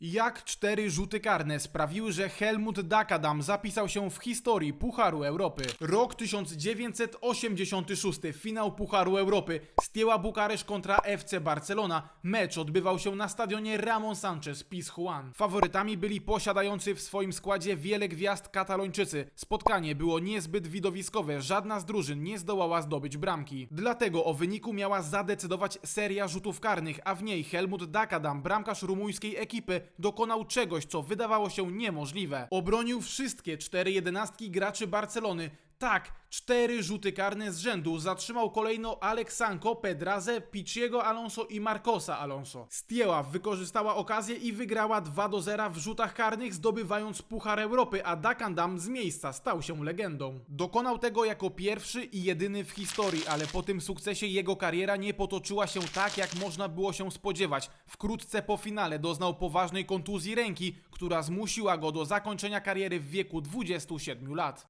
Jak cztery rzuty karne sprawiły, że Helmut Dakadam zapisał się w historii Pucharu Europy? Rok 1986, finał Pucharu Europy, Stieła Bukaresz kontra FC Barcelona. Mecz odbywał się na stadionie Ramon Sanchez Pizjuan. Faworytami byli posiadający w swoim składzie wiele gwiazd katalończycy. Spotkanie było niezbyt widowiskowe, żadna z drużyn nie zdołała zdobyć bramki. Dlatego o wyniku miała zadecydować seria rzutów karnych, a w niej Helmut Dakadam, bramkarz rumuńskiej ekipy, dokonał czegoś, co wydawało się niemożliwe. Obronił wszystkie cztery jedenastki graczy Barcelony. Tak, cztery rzuty karne z rzędu zatrzymał kolejno Aleksanko, Pedraze, Piciego Alonso i Marcosa Alonso. Stieła wykorzystała okazję i wygrała 2 do 0 w rzutach karnych, zdobywając Puchar Europy, a Dakandam z miejsca stał się legendą. Dokonał tego jako pierwszy i jedyny w historii, ale po tym sukcesie jego kariera nie potoczyła się tak, jak można było się spodziewać. Wkrótce po finale doznał poważnej kontuzji ręki, która zmusiła go do zakończenia kariery w wieku 27 lat.